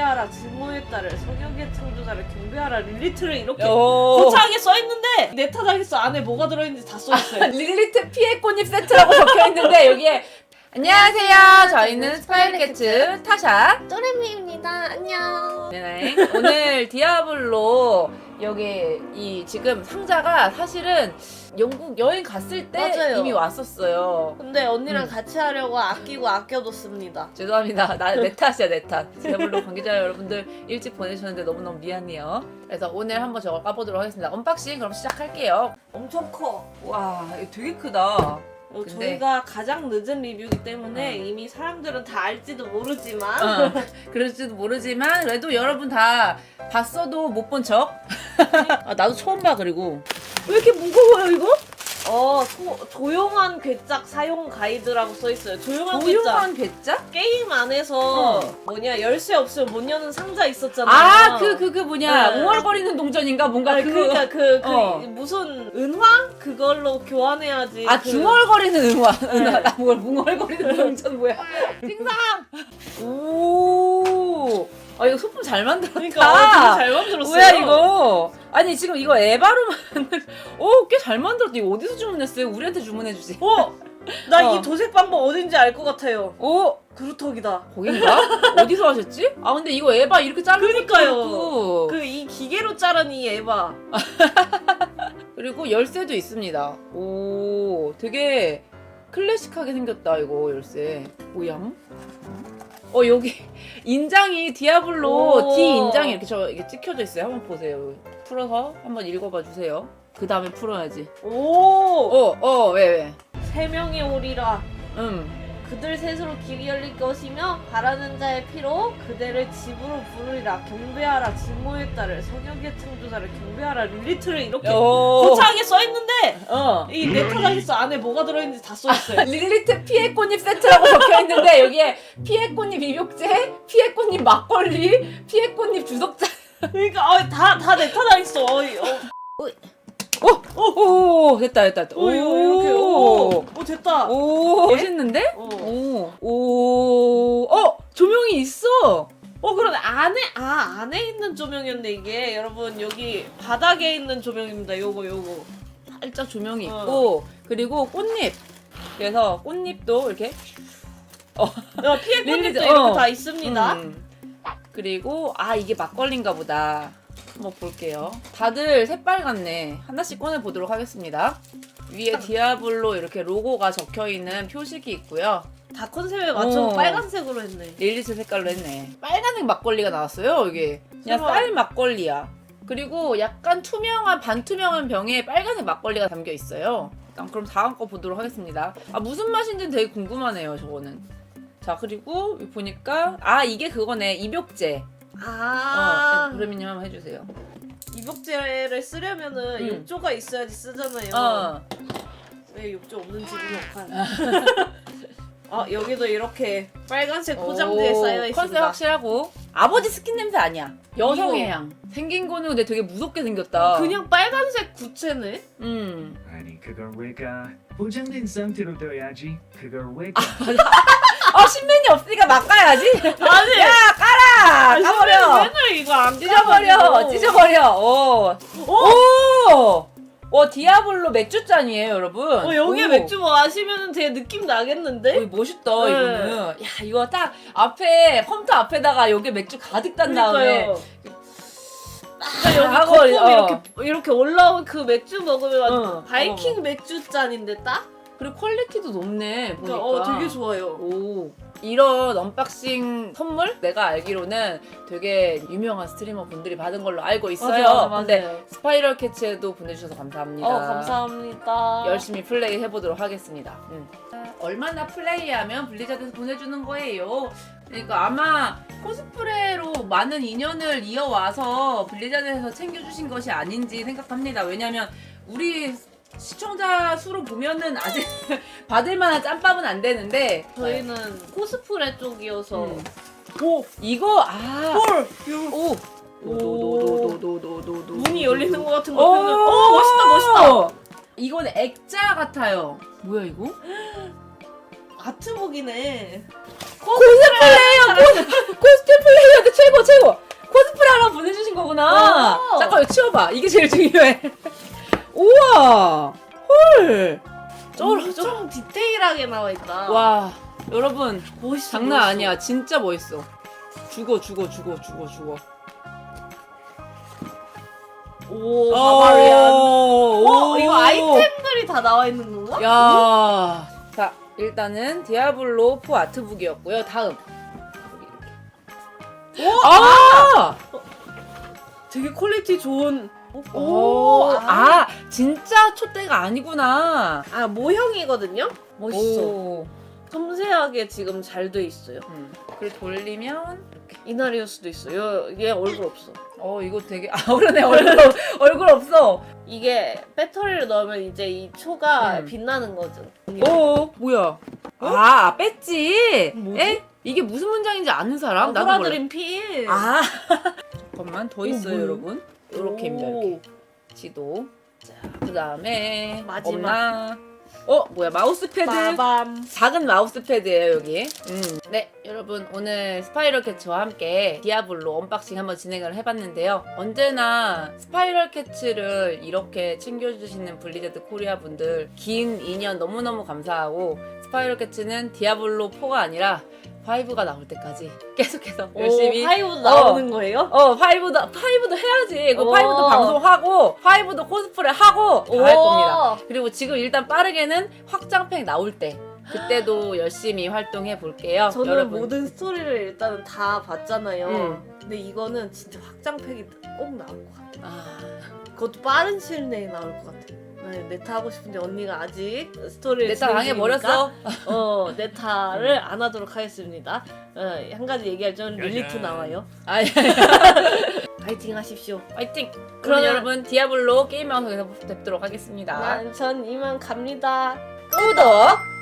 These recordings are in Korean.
경배하라 증오의 딸을 성역의 창조자를 경배하라 릴리트를 이렇게 오. 거창하게 써있는데 내 탓하겠어 안에 뭐가 들어있는지 다 써있어요 릴리트 피해 꽃잎 세트라고 적혀 있는데 여기에 안녕하세요. 저희는 스파이캐츠 타샤. 또레미입니다 안녕 네네. 오늘 디아블로 여기 이 지금 상자가 사실은 영국 여행 갔을 때 맞아요. 이미 왔었어요. 근데 언니랑 음. 같이 하려고 아끼고 아껴뒀습니다 죄송합니다. 나 내 탓이야 내 탓. 디아블로 관계자 여러분들 일찍 보내주셨는데 너무너무 미안해요. 그래서 오늘 한번 저걸 까보도록 하겠습니다. 언박싱 그럼 시작할게요. 엄청 커 와 이거 되게 크다. 어, 근데- 저희가 가장 늦은 리뷰이기 때문에 어. 이미 사람들은 다 알지도 모르지만 어, 그럴지도 모르지만 그래도 여러분 다 봤어도 못 본 척. 아 나도 처음 봐 그리고 왜 이렇게 무거워요 이거? 어 소- 조용한 괴짝 사용 가이드라고 써 있어요. 조용한, 조용한 괴짜? 괴짝? 게임 안에서 어. 뭐냐 열쇠 없으면 못 여는 상자 있었잖아요. 아 그 그 그 뭐냐 네. 웅얼거리는 동전인가? 뭔가 아니, 그 그러니까 그, 그 어. 무슨 은화? 그걸로 교환해야지. 아 그- 중얼거리는 응화. 네. 나 뭘 웅얼거리는 동전 뭐야? 찡상 오 아 이거 소품 잘 만들었다 그러니까 어, 잘 만들었어요 뭐야 이거 아니 지금 이거 에바로 만들 오꽤 잘 만들었다 이거 어디서 주문했어요 우리한테 주문해 주지 어? 나 이 어. 도색 방법 어딘지 알 것 같아요 오 그루터기다 거긴가? 어디서 하셨지? 아 근데 이거 에바 이렇게 자르는 그러니까요. 것도 있고. 그이 기계로 자른 이 에바 그리고 열쇠도 있습니다 오 되게 클래식하게 생겼다 이거 열쇠 뭐야? 어 여기 인장이 디아블로 오. D 인장이 이렇게 저 이게 찍혀져 있어요 한번 보세요 풀어서 한번 읽어봐 주세요 그 다음에 풀어야지 오! 어 어 왜 왜? 세 명이 오리라 음 그들 셋으로 길이 열릴 것이며 바라는 자의 피로 그대를 집으로 부르리라. 경배하라. 증오의 딸을 성역의 창조자를 경배하라. 릴리트를 이렇게 오. 거창하게 써있는데 어. 이내 탓하겠어 안에 뭐가 들어있는지 다 써있어요. 릴리트 피해 꽃잎 세트라고 적혀 있는데 여기에 피해 꽃잎 입욕제, 피해 꽃잎 막걸리, 피해 꽃잎 주석자. 그러니까 어, 다다 내 탓하겠어 어, 어, 오, 오 됐다 됐다. 됐다. 어 이거 이렇게 오, 오 됐다 오 멋있는데? 어. 오, 오, 어 조명이 있어. 어 그럼 안에 아 안에 있는 조명이었네 이게 여러분 여기 바닥에 있는 조명입니다 요거 요거 살짝 조명이 어. 있고 그리고 꽃잎. 그래서 꽃잎도 이렇게. 어, 피해 꽃잎도 릴리즈, 이렇게 어. 다 있습니다 음. 그리고 아 이게 막걸리인가 보다. 한번 볼게요. 다들 새빨갛네. 하나씩 꺼내 보도록 하겠습니다. 위에 디아블로 이렇게 로고가 적혀 있는 표식이 있고요. 다 컨셉에 맞춰 어. 빨간색으로 했네 릴리스 색깔로 했네. 빨간색 막걸리가 나왔어요. 이게 그냥 설마. 쌀 막걸리야. 그리고 약간 투명한 반투명한 병에 빨간색 막걸리가 담겨 있어요. 일단 그럼 다음 거 보도록 하겠습니다. 아 무슨 맛인지는 되게 궁금하네요. 저거는. 자 그리고 보니까 아 이게 그거네 입욕제. 아 어, 그러면 한번 해주세요. 이복제를 쓰려면은 음. 욕조가 있어야지 쓰잖아요 어. 왜 욕조 없는 집이 역할 아 여기도 이렇게 빨간색 포장지에 오, 쌓여 컨셉 있습니다 확실하고 아버지 스킨 냄새 아니야. 여성의 이거. 향. 생긴 거는 근데 되게 무섭게 생겼다. 그냥 빨간색 구체네 음. 아니 그걸 왜 가 보장된 상태로 둬야지 그걸 왜 가 어 신맨이 없으니까 막 가야지. 아니 야 까라 아니, 까버려 맨날 이거 안 찢어버려. 찢어버려 오. 어? 오. 와 디아블로 맥주잔이에요 여러분 어, 여기에 오. 맥주 마시면 되게 느낌 나겠는데? 어, 멋있다 네. 이거는 야 이거 딱 앞에 컴퓨터 앞에다가 여기 맥주 가득 단 다음에 그러니까요. 아, 여기 거품 어. 이렇게 이렇게 올라온 그 맥주 먹으면 어, 바이킹 어. 맥주 잔인데 딱? 그리고 퀄리티도 높네 보니까 그러니까 어 되게 좋아요. 오 이런 언박싱 선물 내가 알기로는 되게 유명한 스트리머 분들이 받은 걸로 알고 있어요. 맞아요, 근데 맞아요. 스파이럴 캐치에도 보내주셔서 감사합니다. 어 감사합니다. 열심히 플레이 해보도록 하겠습니다. 음. 얼마나 플레이하면 블리자드에서 보내주는 거예요. 그러니까 아마 코스프레로 많은 인연을 이어와서 블리자드에서 챙겨주신 것이 아닌지 생각합니다. 왜냐면 우리 시청자 수로 보면은 아직 받을 만한 짬밥은 안 되는데 저희는 코스프레 쪽이어서 음. 오! 이거 아 헐! 이거 오! 노노노노노노노노 문이 열리는 것 같은 거 오, 생각- 오 멋있다 멋있다 이건 액자 같아요. 뭐야 이거? 아트북이네 코스플레이어 코스 코스플레이어한테 최고 최고 코스프레 하러 보내주신 거구나. 오. 잠깐 이거 치워봐. 이게 제일 중요해. 우와, 헐, 쩔어, 쩔어. 엄청 디테일하게 나와 있다. 와, 여러분 멋있어. 장난 멋있어. 아니야. 진짜 멋있어. 죽어, 죽어, 죽어, 죽어, 죽어. 오, 바바리안. 오, 어, 이거 아이템들이 다 나와 있는 건가? 야, 자 일단은 디아블로 4 아트북이었고요. 다음. 여기 이렇게. 아, 되게 퀄리티 좋은. 오, 아, 진짜 촛대가 아니구나. 아 모형이거든요. 멋있어. 오. 섬세하게 지금 잘 돼 있어요. 음. 그리고 돌리면 이렇게. 이나리우스도 있어요. 얘 얼굴 없어. 어, 이거 되게 아 그러네 얼굴 없- 얼굴 없어. 이게 배터리를 넣으면 이제 이 초가 음. 빛나는 거죠. 오, 뭐야? 아, 뺐지. 뭐지? 에? 이게 무슨 문장인지 아는 사람? 나도 몰라. 호라드림 필. 아, 잠깐만 더 오, 있어요, 뭐예요? 여러분. 이렇게입니다. 이렇게. 지도. 자, 그 다음에 마지막. 없나? 어, 뭐야? 마우스패드. 빠밤. 작은 마우스패드예요 여기. 음. 네, 여러분 오늘 스파이럴 캐치와 함께 디아블로 언박싱 한번 진행을 해봤는데요. 언제나 스파이럴 캐치를 이렇게 챙겨주시는 블리자드 코리아 분들 긴 인연 너무너무 감사하고 스파이럴 캐치는 디아블로 4가 아니라 5가 나올 때까지 계속해서 열심히 오, 파이브도 나오는 거예요? 어, 파이브도, 파이브도 해야지. 그 오. 파이브도 방송하고, 파이브도 코스프레 하고, 다 할 겁니다. 그리고 지금 일단 빠르게는 확장팩 나올 때, 그때도 열심히 활동해 볼게요. 저는 여러분. 모든 스토리를 일단은 다 봤잖아요. 음. 근데 이거는 진짜 확장팩이 꼭 나올 것 같아. 아, 그것도 빠른 시일 내에 나올 것 같아. 네, 네타 하고 싶은데 언니가 아직 스토리를 내딸 진행 당해버렸어. 중이니까, 어, 네타를 안 하도록 하겠습니다. 어, 한 가지 얘기할 점 릴리트 나와요. 아, 파이팅 하십시오. 파이팅! 그럼 그러면- 여러분, 디아블로 게임 방송에서 뵙도록 하겠습니다. 난 전 이만 갑니다. 구독,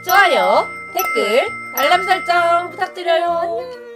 좋아요, 댓글, 알람 설정 부탁드려요.